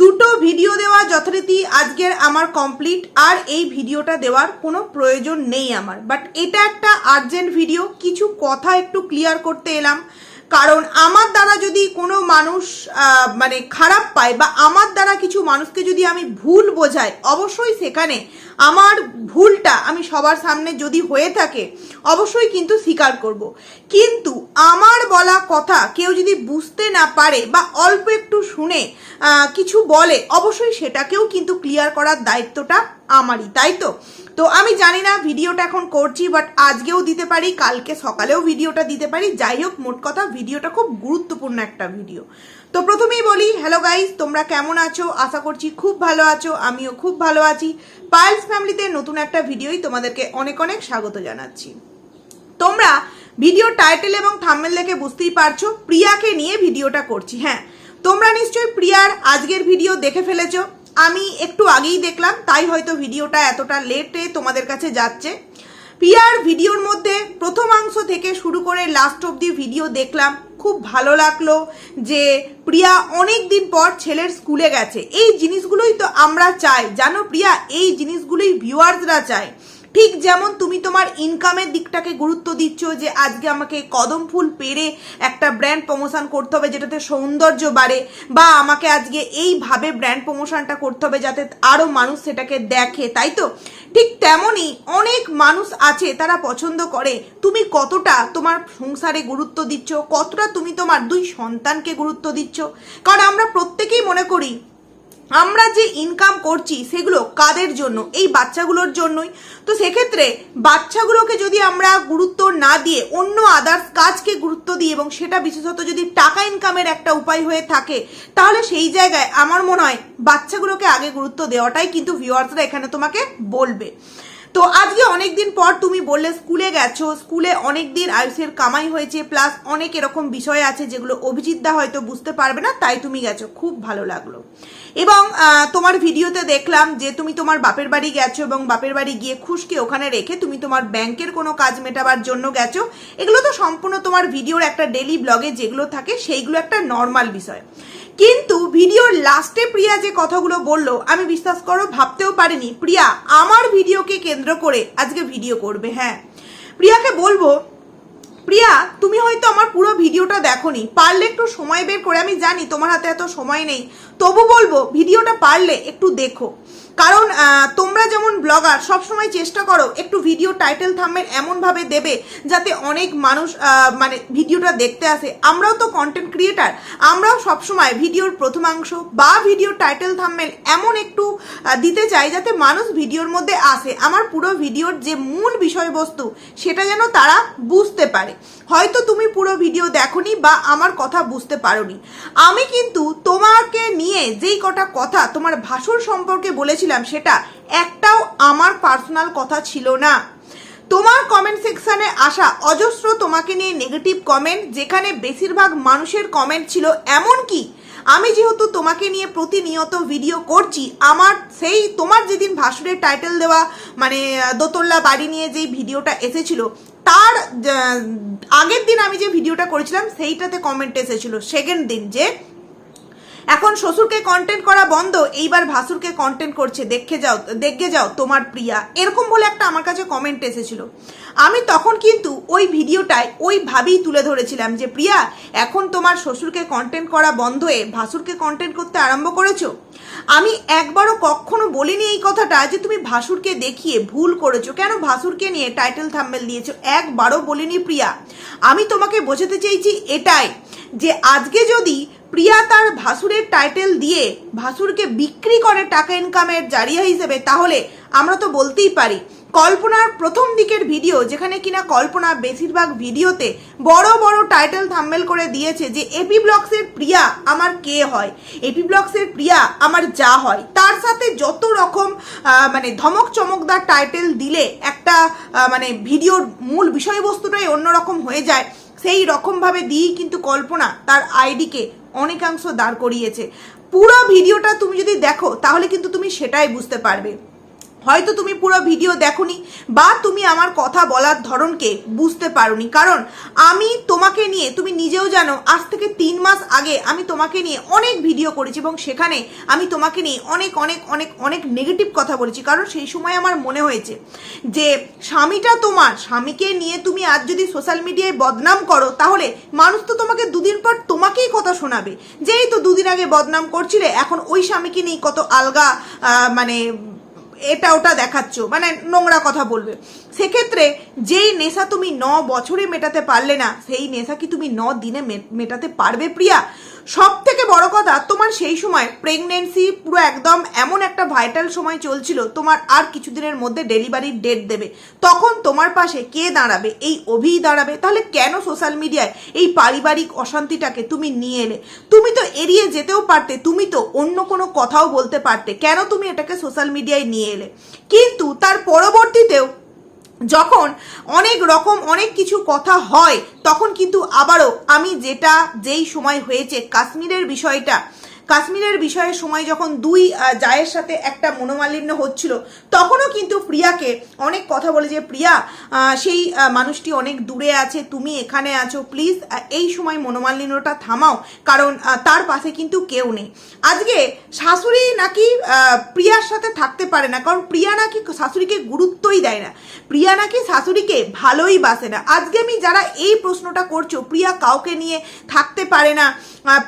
দুটো ভিডিও দেওয়া যথারীতি আজকের আমার কমপ্লিট আর এই ভিডিওটা দেওয়ার কোনো প্রয়োজন নেই আমার। বাট এটা একটা আর্জেন্ট ভিডিও কিছু কথা একটু ক্লিয়ার করতে এলাম। কারণ আমার দ্বারা যদি কোনো মানুষ মানে খারাপ পায় বা আমার দ্বারা কিছু মানুষকে যদি আমি ভুল বোঝাই, অবশ্যই সেখানে আমার ভুলটা আমি সবার সামনে যদি হয়ে থাকে, অবশ্যই কিন্তু স্বীকার করব। কিন্তু আমার বলা কথা কেউ যদি বুঝতে না পারে বা অল্প একটু শুনে কিছু বলে, অবশ্যই সেটাকেও কিন্তু ক্লিয়ার করার দায়িত্বটা আমারই, তাই তো? তো আমি জানি না ভিডিওটা এখন করছি বাট আজকেও দিতে পারি, কালকে সকালেও ভিডিওটা দিতে পারি। যাই হোক, মোট কথা ভিডিওটা খুব গুরুত্বপূর্ণ একটা ভিডিও। তো প্রথমেই বলি হ্যালো গাইস তোমরা কেমন আছো? আশা করছি খুব ভালো আছো, আমিও খুব ভালো আছি। পায়েলস ফ্যামিলিতে নতুন একটা ভিডিওই তোমাদেরকে অনেক অনেক স্বাগত জানাচ্ছি। তোমরা ভিডিও টাইটেল এবং থাম্বনেল দেখে বুঝতেই পারছ, প্রিয়াকে নিয়ে ভিডিওটা করছি হ্যাঁ। তোমরা নিশ্চয়ই প্রিয়ার আজকের ভিডিও দেখে ফেলেছো আমি একটু আগেই দেখলাম, তাই হয়তো ভিডিওটা এতটা লেটে তোমাদের কাছে যাচ্ছে। পিয়ার ভিডিওর মধ্যে প্রথমাংশ থেকে শুরু করে লাস্ট অবধি ভিডিও দেখলাম। খুব ভালো লাগল যে প্রিয়া অনেক দিন পর ছেলের স্কুলে গেছে। এই জিনিসগুলোই তো আমরা চাই। জানো প্রিয়া? এই জিনিসগুলোই ভিউয়ার্সরা চায়। ঠিক যেমন তুমি তোমার ইনকামের দিকটাকে গুরুত্ব দিচ্ছ যে আজকে আমাকে কদম ফুল পেরে একটা ব্র্যান্ড প্রমোশন করতে হবে যেটাতে সৌন্দর্য বাড়ে বা আমাকে আজকে এইভাবে ব্র্যান্ড প্রমোশনটা করতে হবে যাতে আরও মানুষ সেটাকে দেখে, তাই তো? ঠিক তেমনই অনেক মানুষ আছে তারা পছন্দ করে। তুমি কতটা তোমার সংসারে গুরুত্ব দিচ্ছ? কতটা তুমি তোমার দুই সন্তানকে গুরুত্ব দিচ্ছ? কারণ আমরা প্রত্যেকেই মনে করি আমরা যে ইনকাম করছি সেগুলো কাদের জন্য? এই বাচ্চাগুলোর জন্যই। তো সেক্ষেত্রে বাচ্চাগুলোকে যদি আমরা গুরুত্ব না দিয়ে অন্য আদার্স কাজকে গুরুত্ব দিই এবং সেটা বিশেষত যদি টাকা ইনকামের একটা উপায় হয়ে থাকে, তাহলে সেই জায়গায় আমার মনে হয় বাচ্চাগুলোকে আগে গুরুত্ব দেওয়াটাই কিন্তু ভিউয়ার্সরা এখানে তোমাকে বলবে। তো আজকে অনেক দিন পর তুমি বললে স্কুলে গেছো, স্কুলে অনেক দিন আয়ুষের কামাই হয়েছে প্লাস অনেক এরকম বিষয় আছে যেগুলো অভিজিৎদা হয়তো বুঝতে পারবে না, তাই তুমি গেছো। খুব ভালো লাগল। এবং তোমার ভিডিওতে দেখলাম যে তুমি তোমার বাপের বাড়ি গেছো এবং বাপের বাড়ি গিয়ে খুশকে ওখানে রেখে তুমি তোমার ব্যাংকের কোনো কাজ মেটাবার জন্য গেছো। এগুলো তো সম্পূর্ণ তোমার ভিডিওর একটা ডেলি ব্লগে যেগুলো থাকে সেইগুলো একটা নর্মাল বিষয়। কিন্তু ভিডিওর লাস্টে প্রিয়া যে কথাগুলো বলল, আমি বিশ্বাস করো ভাবতেও পারিনি। প্রিয়া, আমার ভিডিওকে কেন্দ্র করে আজকে ভিডিও করবে হ্যাঁ। প্রিয়াকে বলব প্রিয়া, তুমি হয়তো আমার পুরো ভিডিওটা দেখোনি। পারলে একটু সময় বের করে, আমি জানি তোমার হাতে এত সময় নেই। তবু বলব, ভিডিওটা পারলে একটু দেখো। কারণ তোমরা যেমন ব্লগার, সবসময় চেষ্টা করো একটু ভিডিও টাইটেল থামের এমনভাবে দেবে যাতে অনেক মানুষ মানে ভিডিওটা দেখতে আসে। আমরাও তো কন্টেন্ট ক্রিয়েটার আমরাও সবসময় ভিডিওর প্রথমাংশ বা ভিডিও টাইটেল থাম্বেল এমন একটু দিতে চাই যাতে মানুষ ভিডিওর মধ্যে আসে। আমার পুরো ভিডিওর যে মূল বিষয়বস্তু, সেটা যেন তারা বুঝতে পারে। হয়তো তুমি পুরো ভিডিও দেখোনি বা আমার কথা বুঝতে পারোনি। আমি কিন্তু তোমাকে নিয়ে যেই কটা কথা তোমার ভাষণ সম্পর্কে বলেছিলাম সেটা, একটাও আমার পার্সোনাল কথা ছিল না। তোমার কমেন্ট সেকশনে আসা অজস্র তোমাকে নিয়ে নেগেটিভ কমেন্ট যেখানে বেশিরভাগ মানুষের কমেন্ট ছিল এমন কি আমি যেহেতু তোমাকে নিয়ে প্রতিনিয়ত ভিডিও করছি, আমার সেই তোমার যেদিন ভাসুরের টাইটেল দেওয়া মানে দোতল্লা বাড়ি নিয়ে যেই ভিডিওটা এসেছিল, তার আগের দিন আমি যে ভিডিওটা করেছিলাম, সেইটাতে কমেন্ট এসেছিল। সেকেন্ড দিন যে এখন শ্বশুরকে কন্টেন্ট করা বন্ধ, এইবার ভাসুরকে কন্টেন্ট করছে, দেখে যাও দেখে যাও তোমার প্রিয়া। এরকম বলে একটা আমার কাছে কমেন্ট এসেছিল। আমি তখন কিন্তু ওই ভিডিওটায় ওইভাবেই তুলে ধরেছিলাম যে, প্রিয়া, এখন তোমার শ্বশুরকে কন্টেন্ট করা বন্ধ হয়ে ভাসুরকে কন্টেন্ট করতে আরম্ভ করেছ? আমি একবারও কখনো বলিনি এই কথাটা যে, তুমি ভাসুরকে দেখিয়ে ভুল করেছ। কেন ভাসুরকে নিয়ে টাইটেল থাম্বেল দিয়েছ? একবারও বলিনি প্রিয়া। আমি তোমাকে বোঝাতে চেয়েছি এটাই যে, আজকে যদি প্রিয়া তার ভাসুরের টাইটেল দিয়ে ভাসুরকে বিক্রি করে টাকা ইনকামের জারিয়া হিসেবে, তাহলে আমরা তো বলতেই পারি, কল্পনার প্রথম দিকের ভিডিও, যেখানে কিনা কল্পনা বেশিরভাগ ভিডিওতে বড় বড় টাইটেল থাম্বেল করে দিয়েছে যে, এপি ব্লগসের প্রিয়া আমার কে হয়, এপি ব্লগসের প্রিয়া আমার যা হয়, তার সাথে যত রকম মানে ধমক চমকদার টাইটেল দিলে একটা মানে ভিডিওর মূল বিষয়বস্তুটাই অন্যরকম হয়ে যায়, সেই রকমভাবে দিয়েই কিন্তু কল্পনা তার আইডিকে অনেকাংশ দাঁড় করিয়েছে। পুরো ভিডিওটা তুমি যদি দেখো তাহলে কিন্তু তুমি সেটাই বুঝতে পারবে। হয়তো তুমি পুরো ভিডিও দেখোনি বা তুমি আমার কথা বলার ধরনকে বুঝতে পারোনি। কারণ আমি তোমাকে নিয়ে, তুমি নিজেও জানো, আজ থেকে তিন মাস আগে আমি তোমাকে নিয়ে অনেক ভিডিও করেছি এবং সেখানে আমি তোমাকে নিয়ে অনেক অনেক অনেক অনেক নেগেটিভ কথা বলেছি। কারণ সেই সময় আমার মনে হয়েছে যে, স্বামীটা তোমার, স্বামীকে নিয়ে তুমি আজ যদি সোশ্যাল মিডিয়ায় বদনাম করো, তাহলে মানুষ তো তোমাকে দুদিন পর তোমাকেই কথা শোনাবে। যেই তো দুদিন আগে বদনাম করছিলে, এখন ওই স্বামীকে নিয়ে কত আলগা মানে এটা ওটা দেখাচ্ছ মানে নোংরা কথা বলবে। সেক্ষেত্রে যেই নেশা তুমি ন বছরে মেটাতে পারলে না, সেই নেশা কি তুমি ন দিনে মেটাতে পারবে, প্রিয়া? সব থেকে বড় কথা, তোমার সেই সময় প্রেগনেন্সি পুরো একদম এমন একটা ভাইটাল সময় চলছিল, তোমার আর কিছুদিনের মধ্যে ডেলিভারির ডেট দেবে। তখন তোমার পাশে কে দাঁড়াবে, এই অভি দাঁড়াবে, তাহলে কেন সোশ্যাল মিডিয়ায় এই পারিবারিক অশান্তিটাকে তুমি নিয়ে এলে? তুমি তো এড়িয়ে যেতেও পারতে, তুমি তো অন্য কোনো কথাও বলতে পারতে। কেন তুমি এটাকে সোশ্যাল মিডিয়ায় নিয়ে এলে। কিন্তু তার পরবর্তীতেও যখন অনেক রকম অনেক কিছু কথা হয়, তখন কিন্তু আবারও আমি যেটা, যেই সময় হয়েছে কাশ্মীরের বিষয়টা কাশ্মীরের বিষয়ের সময় যখন দুই জায়ের সাথে একটা মনোমালিন্য হচ্ছিল, তখনও কিন্তু প্রিয়াকে অনেক কথা বলে যে, প্রিয়া সেই মানুষটি অনেক দূরে আছে, তুমি এখানে আছো, প্লিজ এই সময় মনোমালিন্যটা থামাও, কারণ তার পাশে কিন্তু কেউ নেই। আজকে শাশুড়ি নাকি প্রিয়ার সাথে থাকতে পারে না, কারণ প্রিয়া নাকি শাশুড়িকে গুরুত্বই দেয় না। প্রিয়া নাকি শাশুড়িকে ভালোই বাসে না। আজকে আমি যারা এই প্রশ্নটা করছ, প্রিয়া কাউকে নিয়ে থাকতে পারে না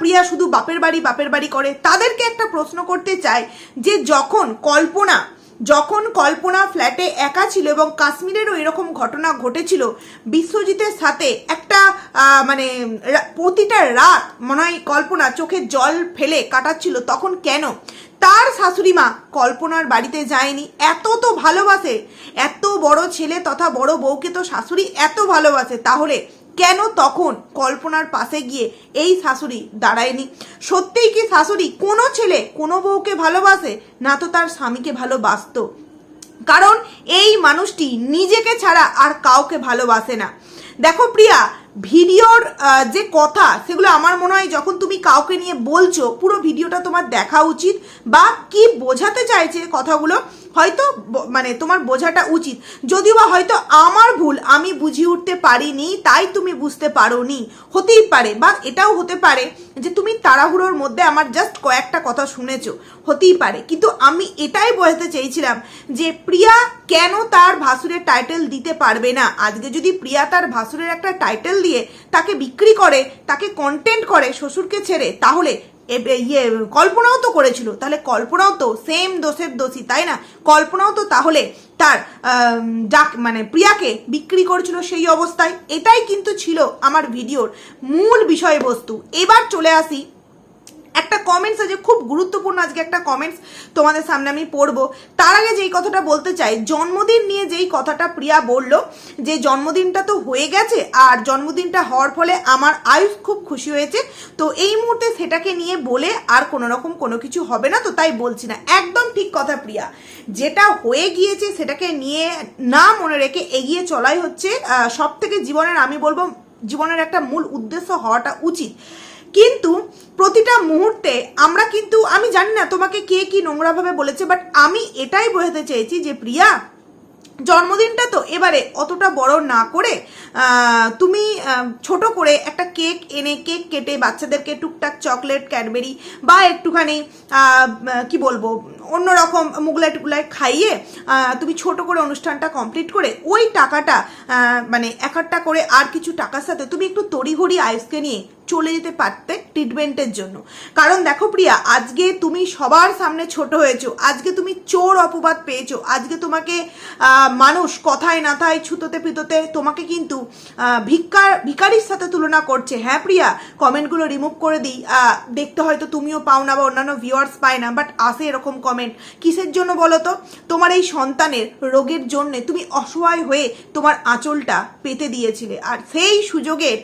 প্রিয়া শুধু বাপের বাড়ি বাপের বাড়ি করে তাদেরকে একটা প্রশ্ন করতে চাই যে যখন কল্পনা যখন কল্পনা ফ্ল্যাটে একা ছিল এবং কাশ্মীরেরও এরকম ঘটনা ঘটেছিল, বিশ্বজিতের সাথে একটা মানে প্রতিটা রাত মনে হয় কল্পনা চোখে জল ফেলে কাটাচ্ছিল, তখন কেন? তার শাশুড়ি মা কল্পনার বাড়িতে যায়নি। এত তো ভালোবাসে, এত বড় ছেলে তথা বড় বউকে তো শাশুড়ি এত ভালোবাসে। তাহলে কেন তখন কল্পনার পাশে গিয়ে এই শাশুড়ি দাঁড়ায়নি? সত্যিই কি শাশুড়ি কোনো ছেলে কোনো বউকে ভালোবাসে? না তো তার স্বামীকে ভালোবাসতো। কারণ এই মানুষটি নিজেকে ছাড়া আর কাউকে ভালোবাসে না। দেখো প্রিয়া, ভিডিওর যে কথা সেগুলো আমার মনে হয় যখন তুমি কাউকে নিয়ে বলছো, পুরো ভিডিওটা তোমার দেখা উচিত বা কি বোঝাতে চাইছে কথাগুলো হয়তো মানে তোমার বোঝাটা উচিত। যদিও বা হয়তো আমার ভুল, আমি বুঝিয়ে উঠতে পারিনি, তাই তুমি বুঝতে পারোনি। হতেই পারে বা এটাও হতে পারে যে তুমি তাড়াহুড়োর মধ্যে আমার জাস্ট কয়েকটা কথা শুনেছ। হতেই পারে। কিন্তু আমি এটাই বোঝাতে চেয়েছিলাম যে প্রিয়া কেন তার ভাসুরের টাইটেল দিতে পারবে না? আজকে যদি প্রিয়া তার ভাসুরের একটা টাইটেল দিয়ে তাকে বিক্রি করে, তাকে কন্টেন্ট করে, শ্বশুরকে ছেড়ে, তাহলে ইয়ে কল্পনাও তো করেছিল। তাহলে কল্পনাও তো সেম দোষের দোষী, তাই না? কল্পনাও তো তাহলে তার ডাক মানে প্রিয়াকে বিক্রি করেছিল সেই অবস্থায়। এটাই কিন্তু ছিল আমার ভিডিওর মূল বিষয়বস্তু। এবার চলে আসি একটা কমেন্টস আছে, খুব গুরুত্বপূর্ণ আজকে একটা কমেন্টস তোমাদের সামনে আমি পড়ব। তার আগে যেই কথাটা বলতে চাই, জন্মদিন নিয়ে যেই কথাটা প্রিয়া বলল, যে জন্মদিনটা তো হয়ে গেছে, আর জন্মদিনটা হওয়ার ফলে আমার আয়ুষ খুব খুশি হয়েছে, তো এই মুহূর্তে সেটাকে নিয়ে বলে আর কোনো রকম কোনো কিছু হবে না, তো তাই বলছি না। একদম ঠিক কথা প্রিয়া। যেটা হয়ে গিয়েছে সেটাকে নিয়ে না মনে রেখে এগিয়ে চলাই হচ্ছে সব থেকে জীবনের আমি বলব, জীবনের একটা মূল উদ্দেশ্য হওয়াটা উচিত। কিন্তু প্রতিটা মুহূর্তে আমরা কিন্তু, আমি জানি না তোমাকে কে কি নোংরাভাবে বলেছে বাট আমি এটাই বোঝাতে চেয়েছি যে প্রিয়া, জন্মদিনটা তো এবারে অতটা বড় না করে তুমি ছোট করে একটা কেক এনে, কেক কেটে বাচ্চাদেরকে টুকটাক চকলেট, ক্যাডবেরি বা একটুখানি কি বলব অন্যরকম মুগলাই টুগলাই খাইয়ে তুমি ছোট করে অনুষ্ঠানটা কমপ্লিট করে ওই টাকাটা মানে এক একটা করে আর কিছু টাকার সাথে তুমি একটু তড়িঘড়ি আয়ুষকে নিয়ে চলে যেতে পারতে ট্রিটমেন্টের জন্য। কারণ দেখো প্রিয়া, আজকে তুমি সবার সামনে ছোট হয়েছো, আজকে তুমি চোর অপবাদ পেয়েছ, আজকে তোমাকে মানুষ কথায় নাথায় ছুতোতে পিতোতে তোমাকে কিন্তু ভিক্ষার ভিকারির সাথে তুলনা করছে। হ্যাঁ প্রিয়া কমেন্টগুলো রিমুভ করে দিই। দেখতে হয়তো তুমিও পাও না বা অন্যান্য ভিউয়ার্স পায় না বাট আসে এরকম কমেন্ট কিসের জন্য বলো তো তোমার এই সন্তানের রোগের জন্যে তুমি অসহায় হয়ে তোমার আঁচলটা পেতে দিয়েছিলে। আর সেই সুযোগের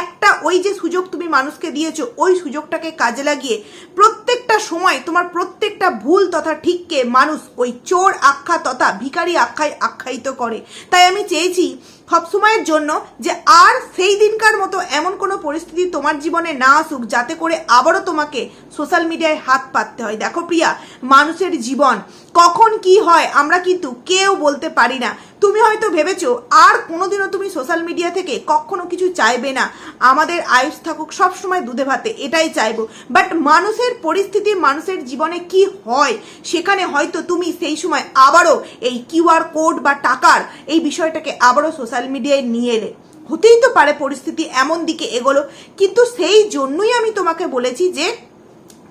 একটা ওই যে সুযোগ তুমি মানুষকে দিয়েছ, ওই সুযোগটাকে কাজে লাগিয়ে প্রত্যেকটা সময় তোমার প্রত্যেকটা ভুল তথা ঠিককে মানুষ ওই চোর আখ্যা তথা ভিখারি আখ্যায় আখ্যায়িত করে। তাই আমি চেয়েছি সবসময়ের জন্য যে আর সেই দিনকার মতো এমন কোনো পরিস্থিতি তোমার জীবনে না আসুক, যাতে করে আবারও তোমাকে সোশ্যাল মিডিয়ায় হাত পাততে হয়। দেখো প্রিয়া, মানুষের জীবন কখন কি হয়, আমরা কিন্তু কেউ বলতে পারি না। তুমি হয়তো ভেবেছো, আর কোনোদিনও তুমি সোশ্যাল মিডিয়া থেকে কখনো কিছু চাইবে না। আমাদের আয়ুষ থাকুক, সবসময় দুধে ভাতে, এটাই চাইব। বাট মানুষের পরিস্থিতি, মানুষের জীবনে কি হয়, সেখানে হয়তো তুমি সেই সময় আবারও এই কিউআর কোড বা টাকার এই বিষয়টাকে আবারও সোশ্যাল মিডিয়ায় নিয়ে এলে। হতেই তো পারে পরিস্থিতি এমন দিকে এগোলো, কিন্তু সেই জন্যই আমি তোমাকে বলেছি যে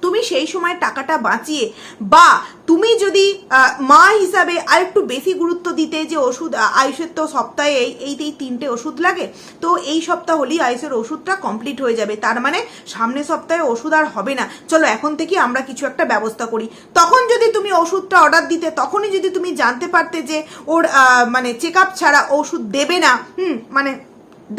তুমি সেই সময় টাকাটা বাঁচিয়ে বা তুমি যদি মা হিসাবে আর একটু বেশি গুরুত্ব দিতে যে ওষুধ আয়ুষের তো সপ্তাহে এই এই এই তিনটে ওষুধ লাগে, তো এই সপ্তাহ হলেই আয়ুষের ওষুধটা কমপ্লিট হয়ে যাবে। তার মানে সামনের সপ্তাহে ওষুধ আর হবে না। চলো এখন থেকে আমরা কিছু একটা ব্যবস্থা করি। তখন যদি তুমি ওষুধটা অর্ডার দিতে, তখনই যদি তুমি জানতে পারতে যে ওর মানে চেক আপ ছাড়া ওষুধ দেবে না, হুম মানে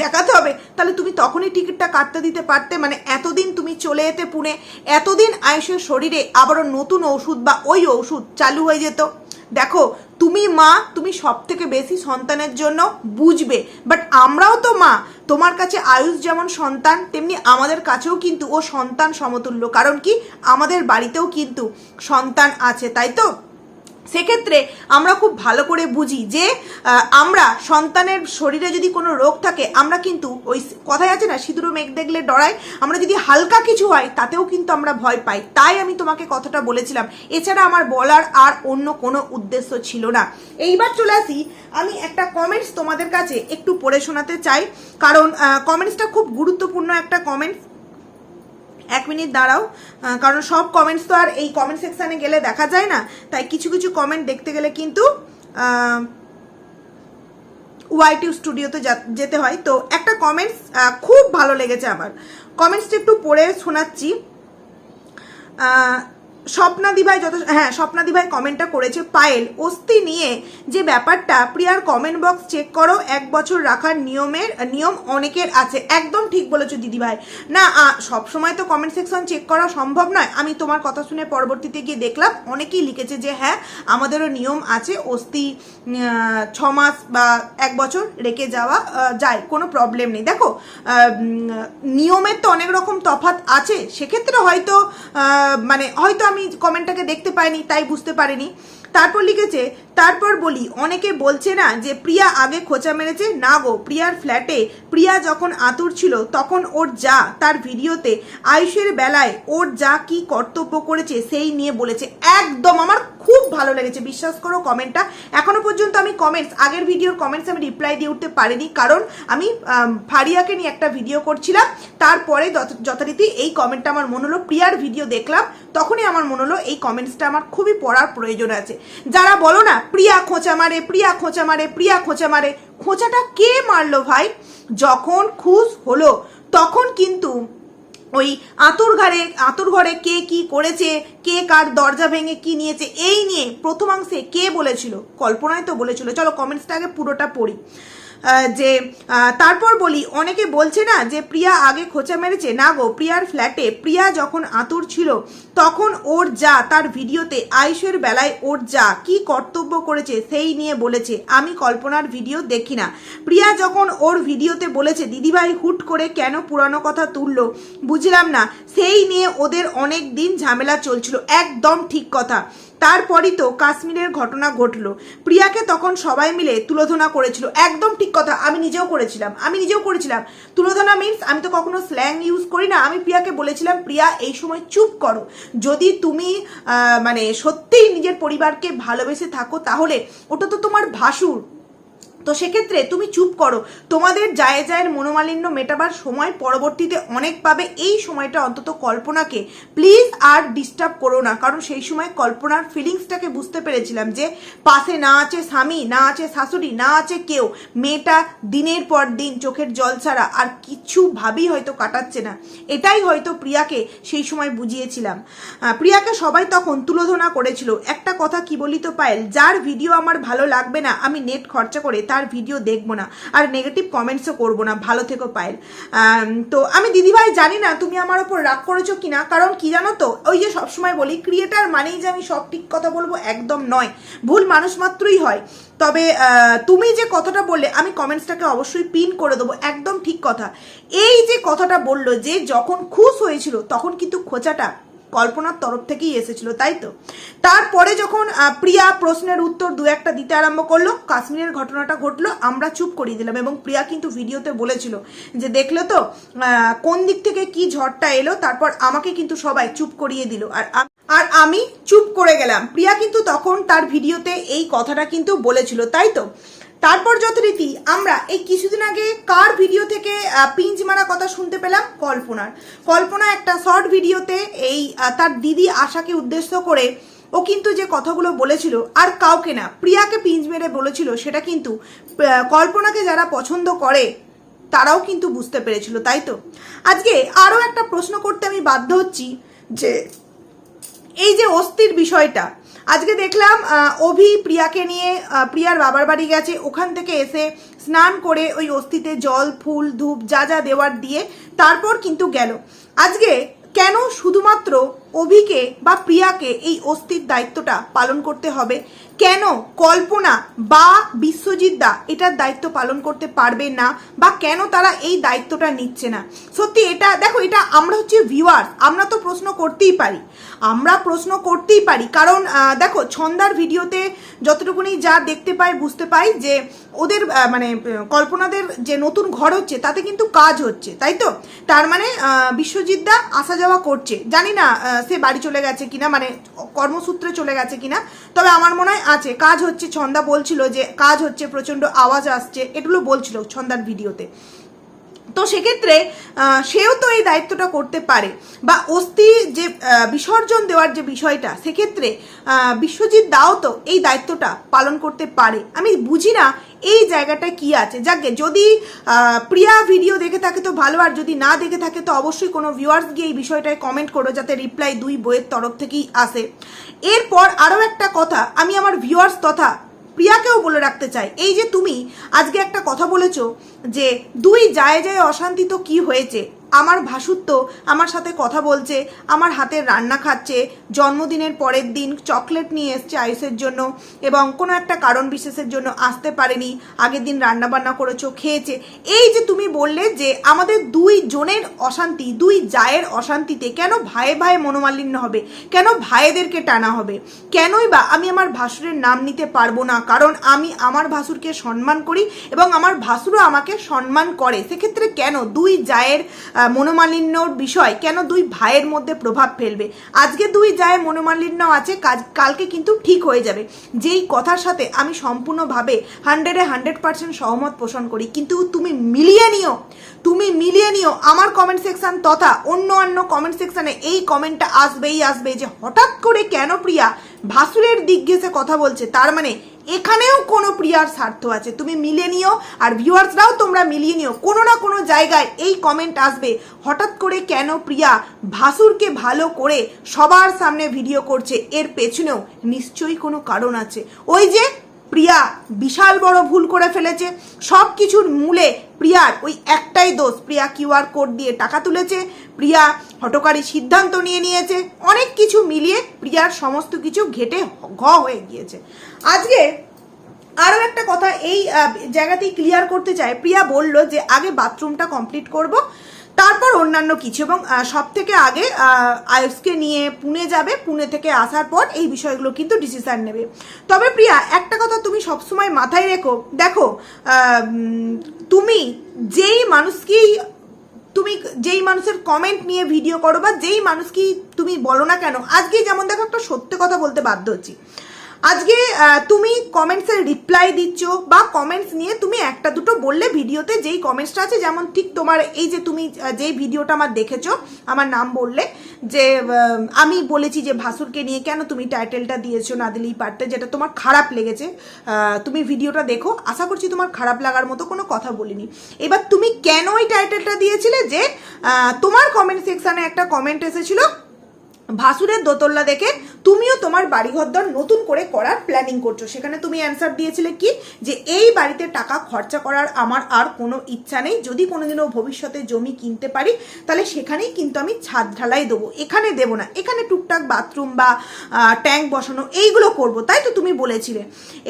দেখাতে হবে। তাহলে তুমি তখনই টিকিটটা কাটতে দিতে পারতে। মানে এতদিন তুমি চলে যেতে পুনে, এতদিন আয়ুষের শরীরে আবারও নতুন ওষুধ বা ওই ওষুধ চালু হয়ে যেত। দেখো, তুমি মা, তুমি সব থেকে বেশি সন্তানের জন্য বুঝবে। বাট আমরাও তো মা, তোমার কাছে আয়ুষ যেমন সন্তান, তেমনি আমাদের কাছেও কিন্তু ও সন্তান সমতুল্য। কারণ কি? আমাদের বাড়িতেও কিন্তু সন্তান আছে, তাই তো? সেক্ষেত্রে আমরা খুব ভালো করে বুঝি যে আমরা সন্তানের শরীরে যদি কোনো রোগ থাকে, আমরা কিন্তু ওই কথায় আছে না, সিঁদুরো মেঘ দেখলে ডরাই। আমরা যদি হালকা কিছু হয়, তাতেও কিন্তু আমরা ভয় পাই। তাই আমি তোমাকে কথাটা বলেছিলাম। এছাড়া আমার বলার আর অন্য কোনো উদ্দেশ্য ছিল না। এইবার চলে আসি, আমি একটা কমেন্টস তোমাদের কাছে একটু পড়ে শোনাতে চাই। কারণ কমেন্টসটা খুব গুরুত্বপূর্ণ একটা কমেন্টস এক মিনিট দাঁড়াও কারণ সব কমেন্টস তো আর এই কমেন্ট সেকশানে গেলে দেখা যায় না। তাই কিছু কিছু কমেন্ট দেখতে গেলে কিন্তু ওয়াইটিউ স্টুডিওতে যেতে হয়। তো একটা কমেন্টস খুব ভালো লেগেছে আমার। কমেন্টসটা একটু পড়ে শোনাচ্ছি। স্বপ্নাদি ভাই যত হ্যাঁ স্বপ্নাদি ভাই কমেন্টটা করেছে, পায়েল, অস্থি নিয়ে যে ব্যাপারটা, প্রিয়ার কমেন্ট বক্স চেক করো, এক বছর রাখার নিয়মের, নিয়ম অনেকের আছে, একদম ঠিক বলেছ দিদি ভাই না সব সময় তো কমেন্ট সেকশন চেক করা সম্ভব নয়, আমি তোমার কথা শুনে পরবর্তীতে গিয়ে দেখলাম, অনেকেই লিখেছে যে হ্যাঁ আমাদেরও নিয়ম আছে, অস্থি ছ মাস বা এক বছর রেখে যাওয়া যায়, কোনো প্রবলেম নেই। দেখো নিয়মের তো অনেক রকম তফাৎ আছে, সেক্ষেত্রে হয়তো মানে হয়তো আমি কমেন্টটাকে দেখতে পাইনি, তাই বুঝতে পারিনি। তারপর লিখেছে, তারপর বলি, অনেকে বলছে না যে প্রিয়া আগে খোঁচা মেরেছে? না গো, প্রিয়ার ফ্ল্যাটে প্রিয়া যখন আতুর ছিল, তখন ওর যা তার ভিডিওতে আয়ুষের বেলায় ওর যা কি কর্তব্য করেছে, সেই নিয়ে বলেছে। একদম আমার খুব ভালো লেগেছে, বিশ্বাস করো কমেন্টটা এখনও পর্যন্ত আমি কমেন্টস আগের ভিডিওর কমেন্টস আমি রিপ্লাই দিয়ে উঠতে পারিনি, কারণ আমি ফারিয়াকে নিয়ে একটা ভিডিও করছিলাম, তারপরে যথারীতি এই কমেন্টটা আমার মনে হলো, প্রিয়ার ভিডিও দেখলাম, তখনই আমার মনে হলো এই কমেন্টসটা আমার খুবই পড়ার প্রয়োজন আছে। যারা বলো না, প্রিয়া খোঁচা মারে, প্রিয়া খোঁচা মারে, প্রিয়া খোঁচা মারে খোঁচাটা কে মারলো ভাই? যখন খুশ হলো, তখন কিন্তু ওই আতর ঘরে আতর ঘরে কে কি করেছে, কে কার দরজা ভেঙে কি নিয়েছে, এই নিয়ে প্রথমাংশে কে বলেছিল? কল্পনায় তো বলেছিল। চলো কমেন্টসটা আগে পুরোটা পড়ি। যে তারপর বলি, অনেকে বলছে না যে প্রিয়া আগে খোঁচা মেরেছে। না গো, প্রিয়ার ফ্ল্যাটে প্রিয়া যখন আতুর ছিল, তখন ওর যা, তার ভিডিওতে আয়ুষের বেলায় ওর যা, কি কর্তব্য করেছে সেই নিয়ে বলেছে। আমি কল্পনার ভিডিও দেখি না। প্রিয়া যখন ওর ভিডিওতে বলেছে, দিদিভাই, হুট করে কেন পুরানো কথা তুললো? বুঝলাম না। সেই নিয়ে ওদের অনেক দিন ঝামেলা চলছিল। একদম ঠিক কথা। তারপরই তো কাশ্মীরের ঘটনা ঘটলো। প্রিয়াকে তখন সবাই মিলে তুলোধনা করেছিল। একদম ঠিক কথা, আমি নিজেও করেছিলাম, আমি নিজেও করেছিলাম। তুলোধনা মিনস আমি তো কখনো স্ল্যাং ইউজ করি না, আমি প্রিয়াকে বলেছিলাম, প্রিয়া, এই সময় চুপ করো। যদি তুমি মানে সত্যিই নিজের পরিবারকে ভালোবেসে থাকো, তাহলে ওটা তো তোমার ভাসুর। তো সেক্ষেত্রে তুমি চুপ করো। তোমাদের যায় জায়ের মনোমালিন্য মেটাবার সময় পরবর্তীতে অনেক পাবে। এই সময়টা অন্তত কল্পনাকে প্লিজ আর ডিস্টার্ব করো না। কারণ সেই সময় কল্পনার ফিলিংসটাকে বুঝতে পেরেছিলাম যে পাশে না আছে স্বামী, না আছে শাশুড়ি, না আছে কেউ। মেয়েটা দিনের পর দিন চোখের জল ছাড়া আর কিছু ভাবি হয়তো কাটাচ্ছে না। এটাই হয়তো প্রিয়াকে সেই সময় বুঝিয়েছিলাম। প্রিয়াকে সবাই তখন তুলোধনা করেছিল। একটা কথা কি বলি তো পায়েল, যার ভিডিও আমার ভালো লাগবে না, আমি নেট খরচা করে তার ভিডিও দেখব না, আর নেগেটিভ কমেন্টসও করব না, ভালো থেকো পায়েল। তো আমি দিদিভাই জানি না তুমি আমার ওপর রাগ করেছ কিনা, কারণ কি জানো তো, ওই যে সবসময় বলি ক্রিয়েটার মানেই যে আমি সব ঠিক কথা বলব একদম নয়, ভুল মানুষ মাত্রই হয়। তবে তুমি যে কথাটা বললে, আমি কমেন্টসটাকে অবশ্যই পিন করে দেবো, একদম ঠিক কথা। এই যে কথাটা বলল যে যখন খুশ হয়েছিল, তখন কিন্তু খোঁচাটা কল্পনার তরফ থেকেই এসেছিল, তাই তো? তারপরে যখন প্রিয়া প্রশ্নের উত্তর দু একটা দিতে আরম্ভ করল, কাশ্মীরের ঘটনাটা ঘটলো, আমরা চুপ করিয়ে দিলাম এবং প্রিয়া কিন্তু ভিডিওতে বলেছিল যে, দেখল তো কোন দিক থেকে কি ঝড়টা এলো, তারপর আমাকে কিন্তু সবাই চুপ করিয়ে দিল। আর আর আমি চুপ করে গেলাম। প্রিয়া কিন্তু তখন তার ভিডিওতে এই কথাটা কিন্তু বলেছিল, তাই তো? তারপর যথারীতি আমরা এই কিছুদিন আগে কার ভিডিও থেকে পিঞ্চ মারা কথা শুনতে পেলাম? কল্পনার। কল্পনা একটা শর্ট ভিডিওতে এই তার দিদি আশাকে উদ্দেশ্য করে ও কিন্তু যে কথাগুলো বলেছিল, আর কাউকে না, প্রিয়াকে পিঞ্জ মেরে বলেছিল, সেটা কিন্তু কল্পনাকে যারা পছন্দ করে, তারাও কিন্তু বুঝতে পেরেছিল, তাই তো? আজকে আরও একটা প্রশ্ন করতে আমি বাধ্য হচ্ছি যে, এই যে অস্থির বিষয়টা আজকে দেখলাম অভি প্রিয়াকে নিয়ে প্রিয়ার বাবার বাড়ি গেছে। ওখান থেকে এসে স্নান করে ওই অস্থিতে জল, ফুল, ধূপ যা যা দেওয়ার দিয়ে তারপর কিন্তু গেল। আজকে কেন শুধুমাত্র অভিকে বা প্রিয়াকে এই অস্থির দায়িত্বটা পালন করতে হবে? কেন? কল্পনা বা বিশ্বজিৎ দা এটার দায়িত্ব পালন করতে পারবে না বা কেন তারা এই দায়িত্বটা নিচ্ছে না? সত্যি এটা দেখো এটা আমরা হচ্ছে ভিউয়ার্স আমরা তো প্রশ্ন করতেই পারি। আমরা প্রশ্ন করতেই পারি কারণ দেখো ছন্দার ভিডিওতে যতটুকুনি যা দেখতে পাই বুঝতে পাই যে ওদের মানে কল্পনাদের যে নতুন ঘর হচ্ছে তাতে কিন্তু কাজ হচ্ছে তাই তো? তার মানে আহ, বিশ্বজিৎ দা আসা যাওয়া করছে। জানি না সে বাড়ি চলে গেছে কিনা মানে কর্মসূত্রে চলে গেছে কিনা তবে আমার মনে হয় আছে, কাজ হচ্ছে, ছন্দা বলছিল যে কাজ হচ্ছে, প্রচণ্ড আওয়াজ আসছে, এগুলো বলছিল ছন্দার ভিডিওতে। তো সেক্ষেত্রে সেও তো এই দায়িত্বটা করতে পারে। বা অস্থি যে বিসর্জন দেওয়ার যে বিষয়টা, সেক্ষেত্রে বিশ্বজিৎ দাও তো এই দায়িত্বটা পালন করতে পারে। আমি বুঝি না এই জায়গাটা কি আছে? যাকে যদি প্রিয়া ভিডিও দেখে থাকে তো ভালো, আর যদি না দেখে থাকে তো অবশ্যই কোনো ভিউয়ার্স গিয়ে এই বিষয়টায় কমেন্ট করো, যাতে রিপ্লাই দুই বইয়ের তরফ থেকেই আসে। এরপর আরও একটা কথা, আমি আমার ভিউয়ার্স তথা প্রিয়াকেও বলে রাখতে চাই। এই যে তুমি আজকে একটা কথা বলেছ যে দুই যায় যায় অশান্তি তো কী হয়েছে? আমার ভাসুর তো আমার সাথে কথা বলছে, আমার হাতের রান্না খাচ্ছে, জন্মদিনের পরের দিন চকলেট নিয়ে এসছে আয়ুষের জন্য এবং কোনো একটা কারণ বিশেষের জন্য আসতে পারেনি, আগের দিন রান্না বান্না করেছ, খেয়েছে। এই যে তুমি বললে যে আমাদের দুই জনের অশান্তি, দুই জায়ের অশান্তিতে কেন ভাইয়ে ভাইয়ে মনোমালিন্য হবে? কেন ভাইয়েদেরকে টানা হবে? কেনই বা আমি আমার ভাসুরের নাম নিতে পারব না? কারণ আমি আমার ভাসুরকে সম্মান করি এবং আমার ভাসুরও আমাকে সম্মান করে। সেক্ষেত্রে কেন দুই জায়ের মনোমালিন্যর বিষয় কেন দুই ভাইয়ের মধ্যে প্রভাব ফেলবে? আজকে দুই যায় মনোমালিন্য আছে, কাজ- কালকে কিন্তু ঠিক হয়ে যাবে। যেই কথার সাথে আমি সম্পূর্ণভাবে হান্ড্রেডে হান্ড্রেড পার্সেন্ট সহমত পোষণ করি, কিন্তু তুমি মিলিয়ে নিও, তুমি মিলিয়ে নিও আমার কমেন্ট সেকশন তথা অন্য অন্য কমেন্ট সেকশনে এই কমেন্টটা আসবেই, আসবে যে হঠাৎ করে কেন প্রিয়া ভাসুরের দিক ঘেসে কথা বলছে। তার মানে এখানেও কোনো প্রিয়ার স্বার্থ আছে। তুমি মিলে নিও আর ভিউয়ার্সরাও তোমরা মিলিয়ে নিও। কোনো না কোনো জায়গায় এই কমেন্ট আসবে। হঠাৎ করে কেন প্রিয়া ভাসুরকে ভালো করে সবার সামনে ভিডিও করছে? এর পেছনেও নিশ্চয়ই কোনো কারণ আছে। ওই যে প্রিয়া বিশাল বড় ভুল করে ফেলেছে। সব কিছুর মূলে প্রিয়ার ওই একটাই দোষ। প্রিয়া কিউআর কোড দিয়ে টাকা তুলেছে, প্রিয়া হটকারী সিদ্ধান্ত নিয়ে নিয়েছে, অনেক কিছু মিলিয়ে প্রিয়ার সমস্ত কিছু ঘেটে ঘ হয়ে গিয়েছে। আজকে আরও একটা কথা এই জায়গাতেই ক্লিয়ার করতে চায় প্রিয়া বলল যে, আগে বাথরুমটা কমপ্লিট করব, তারপর অন্যান্য কিছু এবং সব থেকে আগে আয়ুষকে নিয়ে পুনে যাবে। পুনে থেকে আসার পর এই বিষয়গুলো কিন্তু ডিসিশন নেবে। তবে প্রিয়া, একটা কথা সবসময় মাথায় রেখো। দেখো তুমি যেই মানুষকেই, তুমি যেই মানুষের কমেন্ট নিয়ে ভিডিও করো বা যেই মানুষকেই তুমি বলো না কেন, আজকে যেমন দেখো একটা সত্যি কথা বলতে বাধ্য হচ্ছি। আজকে তুমি কমেন্টসের রিপ্লাই দিচ্ছ বা কমেন্টস নিয়ে তুমি একটা দুটো বললে ভিডিওতে যেই কমেন্টসটা আছে, যেমন ঠিক তোমার এই যে তুমি যেই ভিডিওটা আমার দেখেছ, আমার নাম বললে যে আমি বলেছি যে ভাসুরকে নিয়ে কেন তুমি টাইটেলটা দিয়েছ না দিলেই পারতে, যেটা তোমার খারাপ লেগেছে তুমি ভিডিওটা দেখো, আশা করছি তোমার খারাপ লাগার মতো কোনো কথা বলিনি। এবার তুমি কেন ওই টাইটেলটা দিয়েছিলে যে তোমার কমেন্ট সেকশানে একটা কমেন্ট এসেছিল, ভাসুরের দোতল্লা দেখে তুমিও তোমার বাড়িঘরদর নতুন করে করার প্ল্যানিং করছ। সেখানে তুমি অ্যান্সার দিয়েছিলে কি? যে এই বাড়িতে টাকা খরচা করার আমার আর কোনো ইচ্ছা নেই। যদি কোনোদিনও ভবিষ্যতে জমি কিনতে পারি, তাহলে সেখানেই কিন্তু আমি ছাদ ঢালাই দেবো। এখানে দেবো না। এখানে টুকটাক বাথরুম বা ট্যাঙ্ক বসানো, এইগুলো করব। তাই তো তুমি বলেছিলে।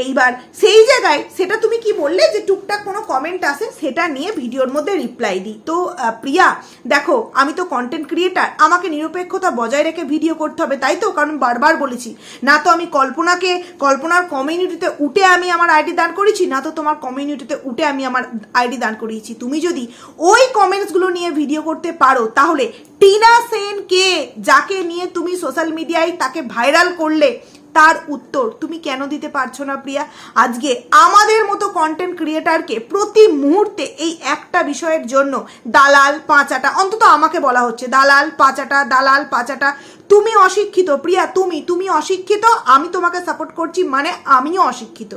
এইবার সেই জায়গায় সেটা তুমি কি বললে? যে টুকটাক কোনো কমেন্ট আসে, সেটা নিয়ে ভিডিওর মধ্যে রিপ্লাই দিই। তো প্রিয়া, দেখো, আমি তো কন্টেন্ট ক্রিয়েটার আমাকে নিরপেক্ষতা বজায় রেখে ভিডিও করতে হবে। তাই তো? কারণ বারবার বলেছি। না তো আমি কল্পনাকে, কল্পনার কমিউনিটিতে উঠে আমি আমার আইডি দান করেছি, না তো তোমার কমিউনিটিতে উঠে আমি আমার আইডি দান করিয়েছি। তুমি যদি ওই কমেন্টসগুলো নিয়ে ভিডিও করতে পারো, তাহলে টিনা সেন কে যাকে নিয়ে তুমি সোশ্যাল মিডিয়ায় তাকে ভাইরাল করলে তার উত্তর তুমি কেন দিতে পারছ না প্রিয়া? আজকে আমাদের মতো কন্টেন্ট ক্রিয়েটারকে প্রতি মুহূর্তে এই একটা বিষয়ের জন্য দালাল পাঁচাটা, অন্তত আমাকে বলা হচ্ছে, দালাল পাঁচাটা দালাল পাঁচাটা। তুমি অশিক্ষিত প্রিয়া, তুমি তুমি অশিক্ষিত, আমি তোমাকে সাপোর্ট করছি মানে আমিও অশিক্ষিত।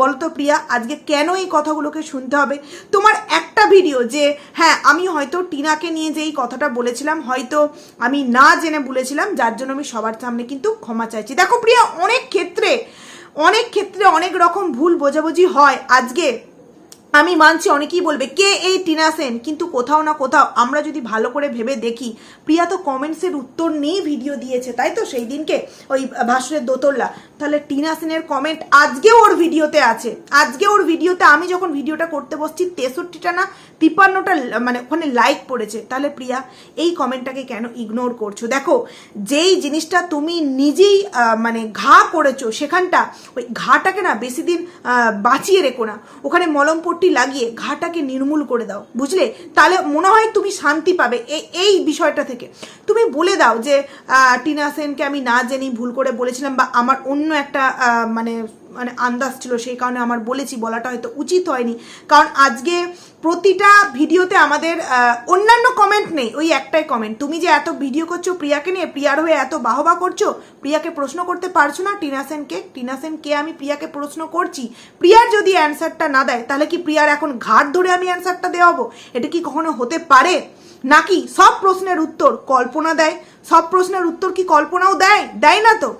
বলো তো প্রিয়া, আজকে কেন এই কথাগুলোকে শুনতে হবে? তোমার একটা ভিডিও যে হ্যাঁ আমি হয়তো টিনাকে নিয়ে যে এই কথাটা বলেছিলাম, হয়তো আমি না জেনে বলেছিলাম, যার জন্য আমি সবার সামনে কিন্তু ক্ষমা চাইছি। দেখো প্রিয়া অনেক ক্ষেত্রে অনেক ক্ষেত্রে অনেক রকম ভুল বোঝাবুঝি হয়। আজকে আমি মানছি অনেকেই বলবে, কে এই টিনা সেন? কিন্তু কোথাও না কোথাও আমরা যদি ভালো করে ভেবে দেখি, প্রিয়া তো কমেন্টসের উত্তর নিয়েই ভিডিও দিয়েছে, তাই তো? সেই দিনকে ওই ভাসুরের দোতল্লা তাহলে টিনা সেনের কমেন্ট আজকেও ওর ভিডিওতে আছে। আজকে ওর ভিডিওতে আমি যখন ভিডিওটা করতে বসছি, তেষট্টিটা না তিপ্পান্নটা মানে ওখানে লাইক পড়েছে। তাহলে প্রিয়া, এই কমেন্টটাকে কেন ইগনোর করছ? দেখো, যেই জিনিসটা তুমি নিজেই মানে ঘা করেছ, সেখানটা ওই ঘাটাকে না বেশি দিন বাঁচিয়ে রেখো না। ওখানে মলম পট্টি লাগিয়ে ঘাটাকে নির্মূল করে দাও, বুঝলে? তাহলে মনে হয় তুমি শান্তি পাবে এই বিষয়টা থেকে। তুমি বলে দাও যে টিনা সেনকে আমি না জেনি ভুল করে বলেছিলাম বা আমার অন্য একটা মানে মানে আন্দাজ ছিল, সেই কারণে আমার বলেছি, বলাটা হয়তো উচিত হয়নি। কারণ আজকে প্রতিটা ভিডিওতে আমাদের অন্যান্য কমেন্ট নেই, ওই একটাই কমেন্ট তুমি যে এত ভিডিও করছ প্রিয়াকে নিয়ে, প্রিয়ার হয়ে এত বাহবা করছ, প্রিয়াকে প্রশ্ন করতে পারছ না, টিনা সেনকে? টিনা সেনকে আমি প্রিয়াকে প্রশ্ন করছি। প্রিয়ার যদি অ্যান্সারটা না দেয়, তাহলে কি প্রিয়ার এখন ঘাট ধরে আমি অ্যান্সারটা দেওয়াবো? এটা কি কখনো হতে পারে? নাকি সব প্রশ্নের উত্তর কল্পনা দেয়? সব প্রশ্নের উত্তর কি কল্পনাও দেয়? দেয় না তো।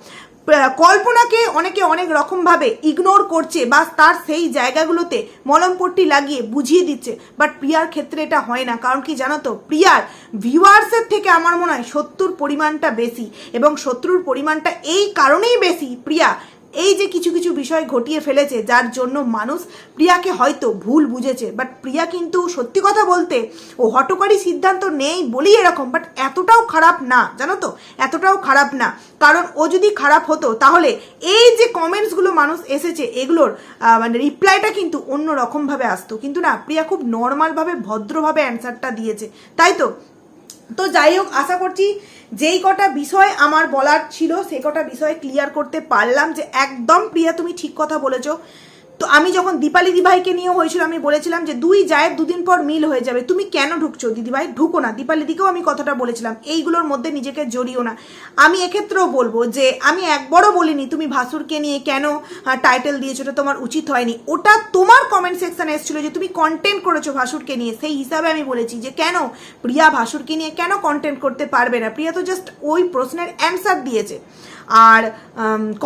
কল্পনাকে অনেকে অনেক রকমভাবে ইগনোর করছে বা তার সেই জায়গাগুলোতে মলমপট্টি লাগিয়ে বুঝিয়ে দিচ্ছে। বাট প্রিয়ার ক্ষেত্রে এটা হয় না, কারণ কি জানো তো? প্রিয়ার ভিউয়ার্সের থেকে আমার মনে হয় শত্রুর পরিমাণটা বেশি এবং শত্রুর পরিমাণটা এই কারণেই বেশি প্রিয়া এই যে কিছু কিছু বিষয় ঘটিয়ে ফেলেছে, যার জন্য মানুষ প্রিয়াকে হয়তো ভুল বুঝেছে। বাট প্রিয়া কিন্তু সত্যি কথা বলতে, ও হটকারী সিদ্ধান্ত নেই বলেই এরকম বাট এতটাও খারাপ না, জানো তো? এতটাও খারাপ না। কারণ ও যদি খারাপ হতো, তাহলে এই যে কমেন্টসগুলো মানুষ এসেছে, এগুলোর মানে রিপ্লাইটা কিন্তু অন্য রকমভাবে আসতো। কিন্তু না, প্রিয়া খুব নর্মালভাবে ভদ্রভাবে অ্যান্সারটা দিয়েছে। তাই তো? তো যাই হোক, আশা করছি যেই কটা বিষয় আমার বলার ছিল সেই কটা বিষয় ক্লিয়ার করতে পারলাম যে একদম প্রিয়া তুমি ঠিক কথা বলেছ। তো আমি যখন দীপালি দিভাইকে নিয়ে হয়েছিল, আমি বলেছিলাম যে দুই জায়ের দুদিন পর মিল হয়ে যাবে। তুমি কেন ঢুকছো? দিদিভাই, ঢুকো না। দীপালি দিকেও আমি কথাটা বলেছিলাম। এইগুলোর মধ্যে নিজেকে জড়িও না। আমি এক্ষেত্রেও বলব যে, আমি একবারও বলিনি, তুমি ভাসুরকে নিয়ে কেন টাইটেল দিয়েছ? ওটা তোমার উচিত হয়নি। ওটা তোমার কমেন্ট সেকশনে এসেছিল যে, তুমি কন্টেন্ট করেছ ভাসুরকে নিয়ে। সেই হিসাবে আমি বলেছি যে, কেন প্রিয়া ভাসুরকে নিয়ে কেন কন্টেন্ট করতে পারবে না? প্রিয়া তো জাস্ট ওই প্রশ্নের অ্যান্সার দিয়েছে। আর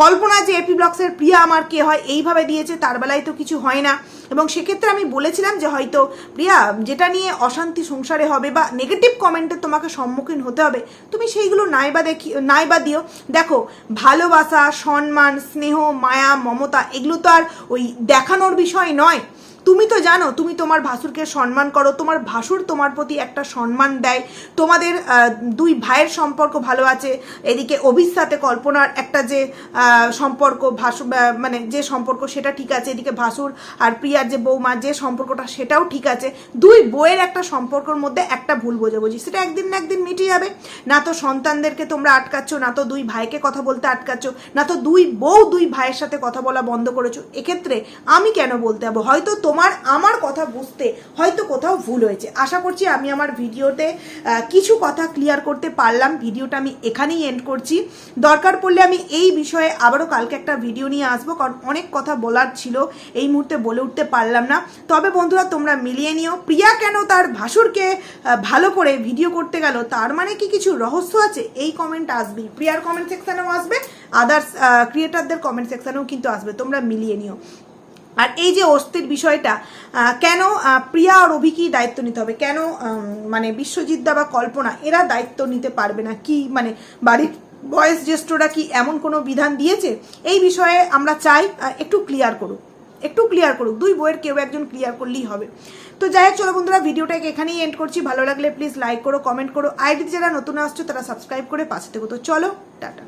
কল্পনা যে এপি ব্লগসের প্রিয়া আমার কে হয়, এইভাবে দিয়েছে, তার বেলায় তো কিছু হয় না। এবং সেক্ষেত্রে আমি বলেছিলাম যে হয়তো, প্রিয়া, যেটা নিয়ে অশান্তি সংসারে হবে বা নেগেটিভ কমেন্টের তোমাকে সম্মুখীন হতে হবে, তুমি সেইগুলো নাই বা দেখি নাই বা দিও। দেখো, ভালোবাসা, সম্মান, স্নেহ, মায়া, মমতা, এগুলো তো আর ওই দেখানোর বিষয় নয়। তুমি তো জানো, তুমি তোমার ভাসুরকে সম্মান করো, তোমার ভাসুর তোমার প্রতি একটা সম্মান দেয়। তোমাদের দুই ভাইয়ের সম্পর্ক ভালো আছে। এদিকে অভির সাথে কল্পনার একটা যে সম্পর্ক, ভাসু মানে যে সম্পর্ক সেটা ঠিক আছে। এদিকে ভাসুর আর প্রিয়ার যে বৌমার যে সম্পর্কটা সেটাও ঠিক আছে। দুই বইয়ের একটা সম্পর্কর মধ্যে একটা ভুল বোঝাবুঝি। সেটা একদিন না একদিন মিটে যাবে। না তো সন্তানদেরকে তোমরা আটকাচ্ছ, না তো দুই ভাইকে কথা বলতে আটকাচ্ছ, না তো দুই বউ দুই ভাইয়ের সাথে কথা বলা বন্ধ করেছ। এক্ষেত্রে আমি কেন বলতে যাব? হয়তো তোমার তোমার, আমার কথা বুঝতে হয়তো কোথাও ভুল হয়েছে। আশা করছি আমি আমার ভিডিওতে কিছু কথা ক্লিয়ার করতে পারলাম। ভিডিওটা আমি এখানেই এন্ড করছি। দরকার পড়লে আমি এই বিষয়ে আবারও কালকে একটা ভিডিও নিয়ে আসব, কারণ অনেক কথা বলার ছিল, এই মুহূর্তে বলে উঠতে পারলাম না। তবে বন্ধুরা, তোমরা মিলিয়ে নিও। প্রিয়া কেন তার ভাসুরকে ভালো করে ভিডিও করতে গেল? তার মানে কি কিছু রহস্য আছে? এই কমেন্ট আসবেই প্রিয়ার কমেন্ট সেকশনেও আসবে আদার্স ক্রিয়েটারদের কমেন্ট সেকশনেও কিন্তু আসবে। তোমরা মিলিয়ে নিও। আর এই যে অস্থির বিষয়টা কেন প্রিয়া আর অভিকেই দায়িত্ব নিতে হবে? কেন মানে বিশ্বজিৎ দা বা কল্পনা, এরা দায়িত্ব নিতে পারবে না? কি মানে বাড়ির বয়স জ্যেষ্ঠরা কি এমন কোনো বিধান দিয়েছে? এই বিষয়ে আমরা চাই একটু ক্লিয়ার করুক। একটু ক্লিয়ার করুক। দুই বইয়ের কেউ একজন ক্লিয়ার করলেই হবে। তো যাই হোক, চলো বন্ধুরা, ভিডিওটাকে এখানেই এন্ড করছি। ভালো লাগলে প্লিজ লাইক করো কমেন্ট করো। আইডি যারা নতুন আসছো, তারা সাবস্ক্রাইব করে পাশে থেকো। তো চলো, টাটা।